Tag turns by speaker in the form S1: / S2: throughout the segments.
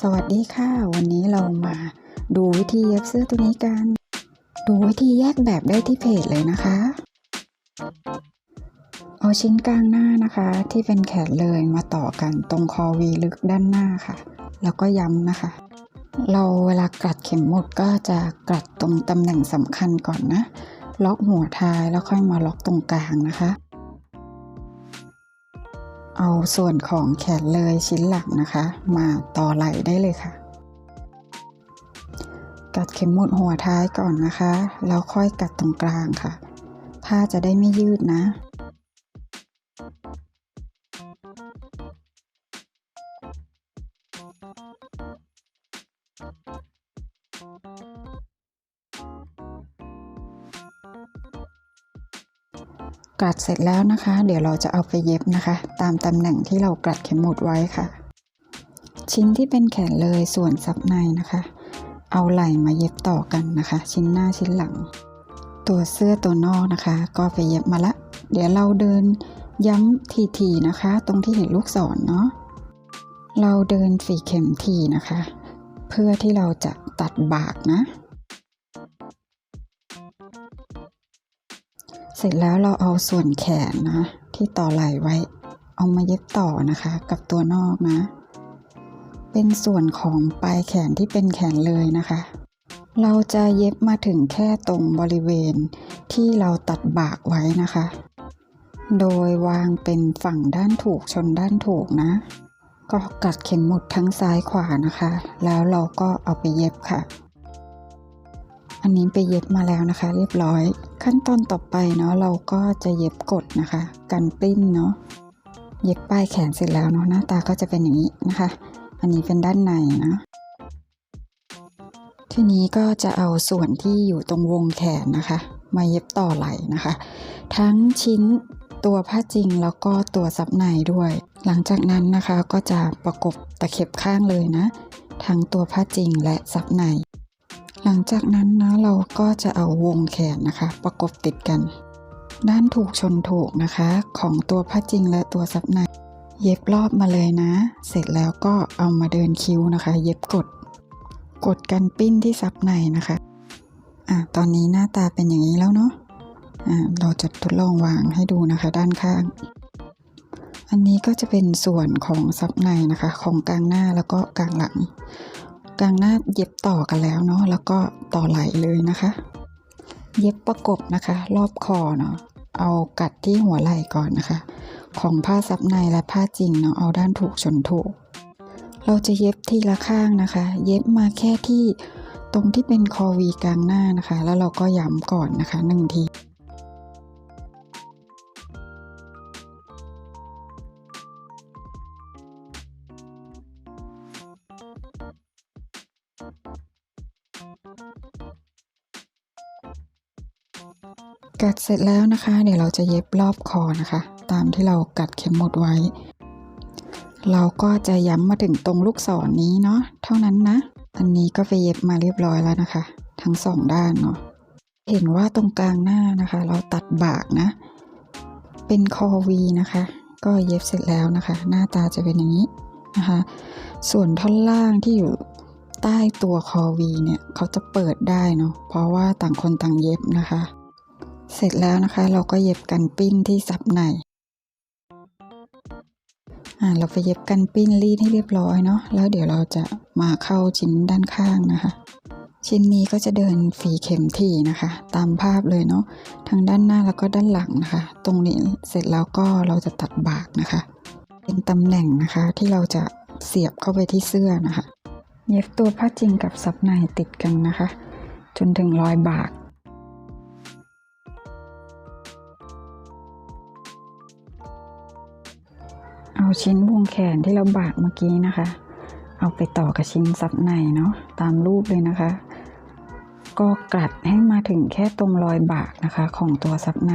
S1: สวัสดีค่ะ วันนี้เรามาดูวิธีเย็บเสื้อตัวนี้กัน ดูวิธีแยกแบบได้ที่เพจเลยนะคะ เอาชิ้นกลางหน้านะคะ ที่เป็นแขนเลยมาต่อกันตรงคอวีลึกด้านหน้าค่ะ แล้วก็ย้ำนะคะ เราเวลากลัดเข็มหมดก็จะกลัดตรงตำแหน่งสำคัญก่อนนะ ล็อกหัวท้ายแล้วค่อยมาล็อกตรงกลางนะคะ เอาส่วนของแขนเลยชิ้นหลังนะคะ มาต่อไหล่ได้เลยค่ะ กัดเข็มหมุดหัวท้ายก่อนนะคะ แล้วค่อยกัดตรงกลางค่ะผ้าจะได้ไม่ยืดนะ กลัดเสร็จแล้วนะคะ เดี๋ยวเราจะเอาไปเย็บนะคะ ตามตำแหน่งที่เรากลัดเข็มหมุดไว้ค่ะ ชิ้นที่เป็นแขนเลยส่วนซับในนะคะ เอาไหล่มาเย็บต่อกันนะคะ ชิ้นหน้าชิ้นหลัง ตัวเสื้อตัวนอกนะคะ ก็ไปเย็บมาละ เดี๋ยวเราเดินย้ำทีๆนะคะ ตรงที่เห็นลูกศรเนาะเราเดินฝีเข็มทีนะคะ เพื่อที่เราจะตัดบากนะ เสร็จแล้วเราเอาส่วนแขนนะ ที่ต่อไหล่ไว้ เอามาเย็บต่อนะคะ กับตัวนอกนะ เป็นส่วนของปลายแขนที่เป็นแขนเลยนะคะ เราจะเย็บมาถึงแค่ตรงบริเวณที่เราตัดบากไว้นะคะ โดยวางเป็นฝั่งด้านถูกชนด้านถูกนะ ก็กัดเข็มหมุดทั้งซ้ายขวานะคะ แล้วเราก็เอาไปเย็บค่ะ อันนี้ไปเย็บมาแล้วนะคะ เรียบร้อย ขั้นตอนต่อไปเนาะเราก็จะเย็บกดนะคะ กันปลิ้นเนาะเย็บปลายแขนเสร็จแล้วเนาะหน้าตาก็จะเป็นอย่างนี้นะคะ อันนี้เป็นด้านในนะทีนี้ก็จะเอาส่วนที่อยู่ตรงวงแขนนะคะ มาเย็บต่อไหล่นะคะ ทั้งชิ้นตัวผ้าจริงแล้วก็ตัวซับในด้วย หลังจากนั้นนะคะก็จะประกบตะเข็บข้างเลยนะ ทั้งตัวผ้าจริงและซับใน หลังจากนั้นนะเราก็จะเอาวงแขนนะคะ ประกบติดกัน ด้านถูกชนถูกนะคะ ของตัวผ้าจริงและตัวซับในเย็บรอบมาเลยนะ เสร็จแล้วก็เอามาเดินคิ้วนะคะ เย็บกด กดกันปิ้นที่ซับในนะคะอะตอนนี้หน้าตาเป็นอย่างนี้แล้วเนาะอ่าเราจะทดลองวางให้ดูนะคะ ด้านข้าง อันนี้ก็จะเป็นส่วนของซับในนะคะ ของกลางหน้าแล้วก็กลางหลัง กลางหน้าเย็บต่อกันแล้วเนาะแล้วก็ต่อไหลเลยนะคะ เย็บประกบนะคะ รอบคอเนาะเอากัดที่หัวไหล่ก่อนนะคะ ของผ้าซับในและผ้าจริงเนาะเอาด้านถูกชนถูก เราจะเย็บทีละข้างนะคะ เย็บมาแค่ที่ตรงที่เป็นคอวีกลางหน้านะคะ แล้วเราก็ย้ำก่อนนะคะหนึ่งที สร็จแล้วนะคะ เดี๋ยวเราจะเย็บรอบคอนะคะ ตามที่เรากัดเข็มหมดไว้ เราก็จะย้ำมาถึงตรงลูกศรนนี้เนาะเท่านั้นนะ อันนี้ก็ไปเย็บมาเรียบร้อยแล้วนะคะ ทั้งสองด้านเนาะเห็นว่าตรงกลางหน้านะคะ เราตัดบากนะ เป็นคอวีนะคะ ก็เย็บเสร็จแล้วนะคะ หน้าตาจะเป็นอย่างนี้นะคะ ส่วนท่อนล่างที่อยู่ใต้ตัวคอวีเนี่ยเขาจะเปิดได้เนาะเพราะว่าต่างคนต่างเย็บนะคะ เสร็จแล้วนะคะ เราก็เย็บกันปิ้นที่ซับในอ่าเราไปเย็บกันปิ้นรีดให้เรียบร้อยเนาะแล้วเดี๋ยวเราจะมาเข้าชิ้นด้านข้างนะคะ ชิ้นนี้ก็จะเดินฝีเข็มถี่นะคะ ตามภาพเลยเนาะทั้งด้านหน้าแล้วก็ด้านหลังนะคะ ตรงนี้เสร็จแล้วก็เราจะตัดบากนะคะ เป็นตำแหน่งนะคะที่เราจะเสียบเข้าไปที่เสื้อนะคะ เย็บตัวผ้าจริงกับซับในติดกันนะคะ จนถึงรอยบาก เอาชิ้นวงแขนที่เราบากเมื่อกี้นะคะ เอาไปต่อกับชิ้นซับในเนาะตามรูปเลยนะคะ ก็กลัดให้มาถึงแค่ตรงรอยบากนะคะ ของตัวซับใน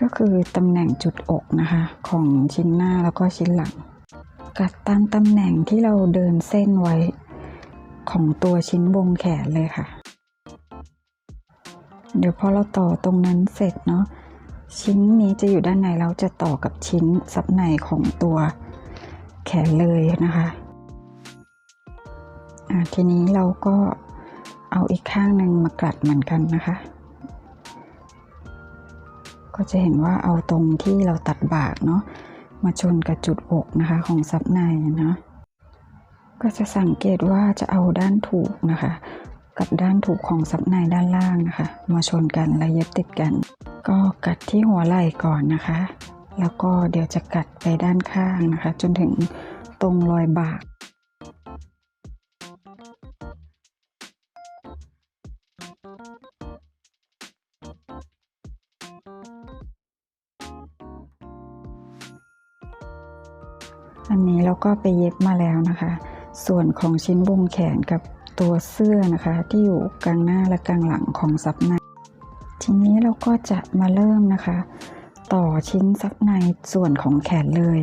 S1: ก็คือตำแหน่งจุดอกนะคะ ของชิ้นหน้าแล้วก็ชิ้นหลังกัดตามตำแหน่งที่เราเดินเส้นไว้ของตัวชิ้นวงแขนเลยค่ะ เดี๋ยวพอเราต่อตรงนั้นเสร็จเนาะ ชิ้นนี้จะอยู่ด้านในเราจะต่อกับชิ้นซับในของตัวแขนเลยนะคะทีนี้เราก็เอาอีกข้างหนึ่งมากลัดเหมือนกันนะคะ ก็จะเห็นว่าเอาตรงที่เราตัดบากเนาะมาชนกับจุดอกนะคะของซับในนะก็จะสังเกตว่าจะเอาด้านถูกนะคะ กับด้านถูกของซับในด้านล่างนะคะ มาชนกันและเย็บติดกัน ก็กัดที่หัวไหล่ก่อนนะคะ แล้วก็เดี๋ยวจะกัดไปด้านข้างนะคะ จนถึงตรงรอยบากอันนี้เราก็ไปเย็บมาแล้วนะคะ ส่วนของชิ้นวงแขนกับตัวเสื้อนะคะ ที่อยู่กลางหน้าและกลางหลังของซับใน ทีนี้เราก็จะมาเริ่มนะคะ ต่อชิ้นซับในส่วนของแขนเลย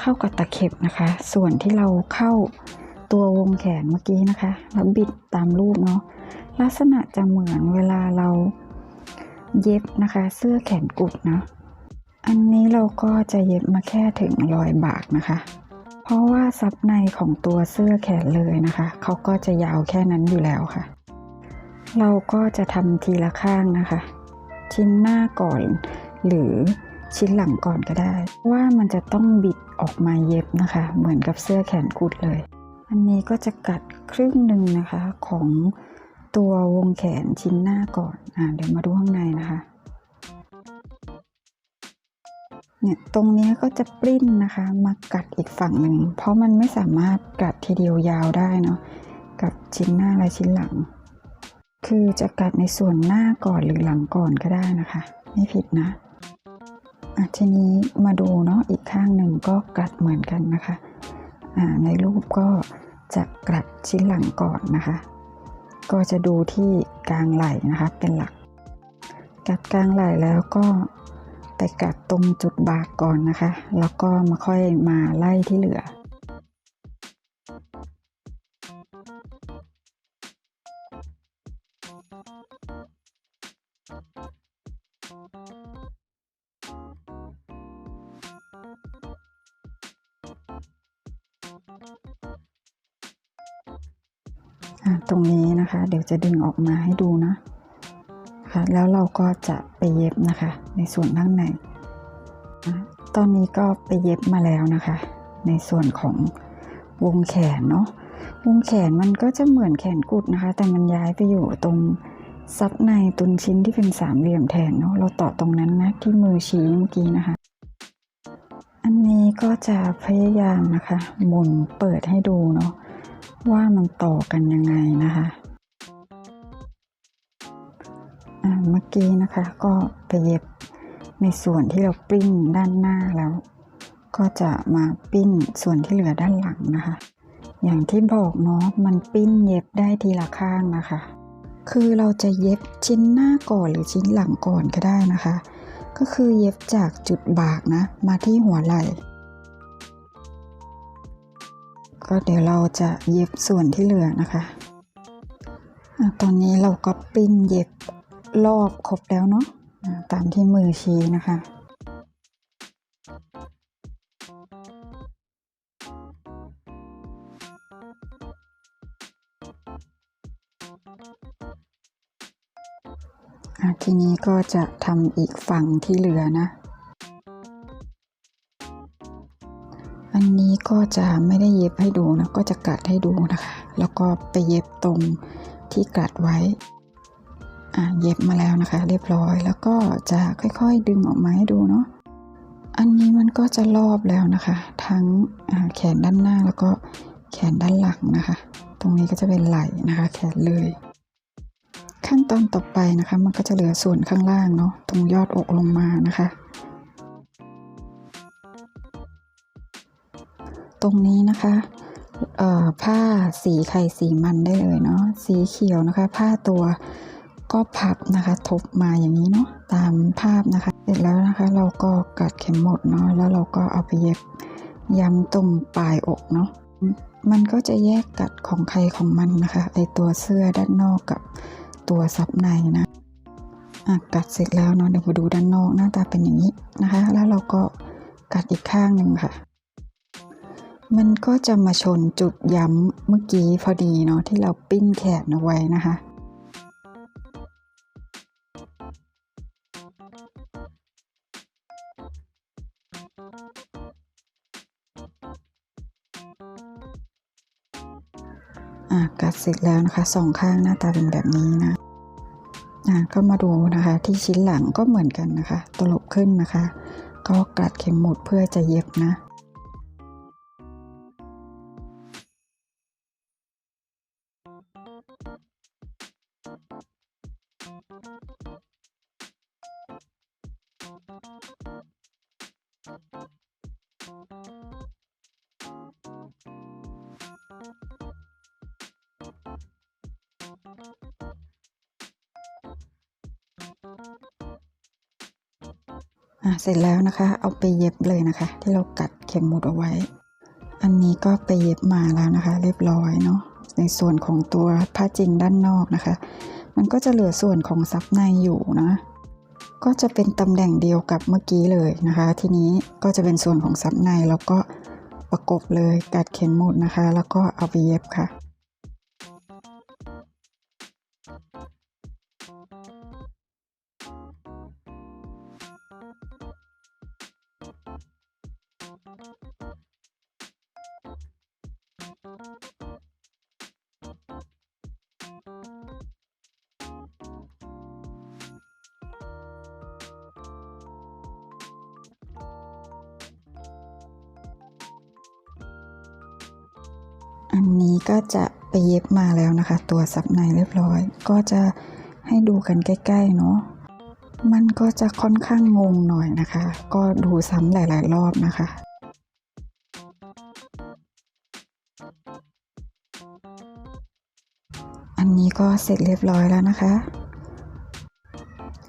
S1: เข้ากับตะเข็บนะคะ ส่วนที่เราเข้าตัววงแขนเมื่อกี้นะคะ แล้วบิดตามรูปเนาะลักษณะจะเหมือนเวลาเราเย็บนะคะ เสื้อแขนกุดนะอันนี้เราก็จะเย็บมาแค่ถึงรอยบากนะคะ เพราะว่าซับในของตัวเสื้อแขนเลยนะคะ เขาก็จะยาวแค่นั้นอยู่แล้วค่ะ เราก็จะทำทีละข้างนะคะ ชิ้นหน้าก่อน หรือชิ้นหลังก่อนก็ได้ ว่ามันจะต้องบิดออกมาเย็บนะคะ เหมือนกับเสื้อแขนกุดเลย อันนี้ก็จะกัดครึ่งหนึ่งนะคะของตัววงแขนชิ้นหน้าก่อนอ่าเดี๋ยวมาดูข้างในนะคะเนี่ยตรงนี้ก็จะปริ้นนะคะมากัดอีกฝั่งหนึ่งเพราะมันไม่สามารถกัดทีเดียวยาวได้เนาะกับชิ้นหน้าและชิ้นหลัง คือจะกัดในส่วนหน้าก่อนหรือหลังก่อนก็ได้นะคะ ไม่ผิดนะอะทีนี้มาดูเนาะอีกข้างหนึ่งก็กัดเหมือนกันนะคะในรูปก็จะกลัดชิ้นหลังก่อนนะคะ ก็จะดูที่กลางไหล่นะคะเป็นหลัก กัดกลางไหล่แล้วก็ไปกัดตรงจุดบากก่อนนะคะ แล้วก็มาค่อยมาไล่ที่เหลือ ตรงนี้นะคะ เดี๋ยวจะดึงออกมาให้ดูนะค่ะแล้วเราก็จะไปเย็บนะคะ ในส่วนข้างในอะตอนนี้ก็ไปเย็บมาแล้วนะคะ ในส่วนของวงแขนเนาะ วงแขนมันก็จะเหมือนแขนกุดนะคะ แต่มันย้ายไปอยู่ตรงซับในตุนชิ้นที่เป็นสามเหลี่ยมแทนเนาะเราต่อตรงนั้นนะที่มือชี้เมื่อกี้นะคะ อันนี้ก็จะพยายามนะคะหมุนเปิดให้ดูเนาะว่ามันต่อกันยังไงนะคะเมื่อกี้นะคะก็ไปเย็บในส่วนที่เราปิ้นด้านหน้าแล้ว ก็จะมาปิ้นส่วนที่เหลือด้านหลังนะคะ อย่างที่บอกเนาะมันปิ้นเย็บได้ทีละข้างนะคะ คือเราจะเย็บชิ้นหน้าก่อนหรือชิ้นหลังก่อนก็ได้นะคะ ก็คือเย็บจากจุดบากนะ มาที่หัวไหล่ก็เดี๋ยวเราจะเย็บส่วนที่เหลือนะคะอะตอนนี้เราก็ปิ้นเย็บรอบครบแล้วเนาะตามที่มือชี้นะคะ ทีนี้ก็จะทำอีกฝั่งที่เหลือนะ อันนี้ก็จะไม่ได้เย็บให้ดูนะ ก็จะกัดให้ดูนะคะ แล้วก็ไปเย็บตรงที่กัดไว้ อะเย็บมาแล้วนะคะ เรียบร้อย แล้วก็จะค่อยๆดึงออกมาให้ดูเนาะ อันนี้มันก็จะรอบแล้วนะคะ ทั้งแขนด้านหน้าแล้วก็แขนด้านหลังนะคะ ตรงนี้ก็จะเป็นไหล่นะคะ แขนเลย ขั้นตอนต่อไปนะคะ มันก็จะเหลือส่วนข้างล่างเนาะตรงยอดอกลงมานะคะ ตรงนี้นะคะผ้าสีไข่สีมันได้เลยเนาะสีเขียวนะคะ ผ้าตัวก็พับนะคะทบมาอย่างนี้เนาะตามภาพนะคะ เสร็จแล้วนะคะ เราก็กัดเข็มหมดเนาะแล้วเราก็เอาไปเย็บย้ำตรงปลายอกเนาะมันก็จะแยกกัดของใครของมันนะคะไอตัวเสื้อด้านนอกกับ ตัวซับในนะอะกัดเสร็จแล้วเนาะเดี๋ยวมาดูด้านนอกหน้าตาเป็นอย่างนี้นะคะ แล้วเราก็กัดอีกข้างหนึ่งค่ะ มันก็จะมาชนจุดย้ำเมื่อกี้พอดีเนาะที่เราปิ้นแขนเอาไว้นะคะ กัดเสร็จแล้วนะคะสองข้างหน้าตาเป็นแบบนี้นะอะก็มาดูนะคะที่ชิ้นหลังก็เหมือนกันนะคะ ตลบขึ้นนะคะ ก็กลัดเข็มหมุดเพื่อจะเย็บนะ อะเสร็จแล้วนะคะ เอาไปเย็บเลยนะคะ ที่เรากัดเข็มหมุดเอาไว้ อันนี้ก็ไปเย็บมาแล้วนะคะ เรียบร้อยเนาะในส่วนของตัวผ้าจริงด้านนอกนะคะ มันก็จะเหลือส่วนของซับในอยู่นะก็จะเป็นตำแหน่งเดียวกับเมื่อกี้เลยนะคะ ทีนี้ก็จะเป็นส่วนของซับในแล้วก็ประกบเลยกัดเข็มหมุดนะคะ แล้วก็เอาไปเย็บค่ะ นี้ก็จะไปเย็บมาแล้วนะคะ ตัวซับในเรียบร้อย ก็จะให้ดูกันใกล้ๆเนาะมันก็จะค่อนข้างงงหน่อยนะคะ ก็ดูซ้ำหลายๆรอบนะคะอันนี้ก็เสร็จเรียบร้อยแล้วนะคะ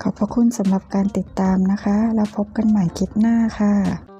S1: ขอบพระคุณสำหรับการติดตามนะคะ แล้วพบกันใหม่คลิปหน้าค่ะ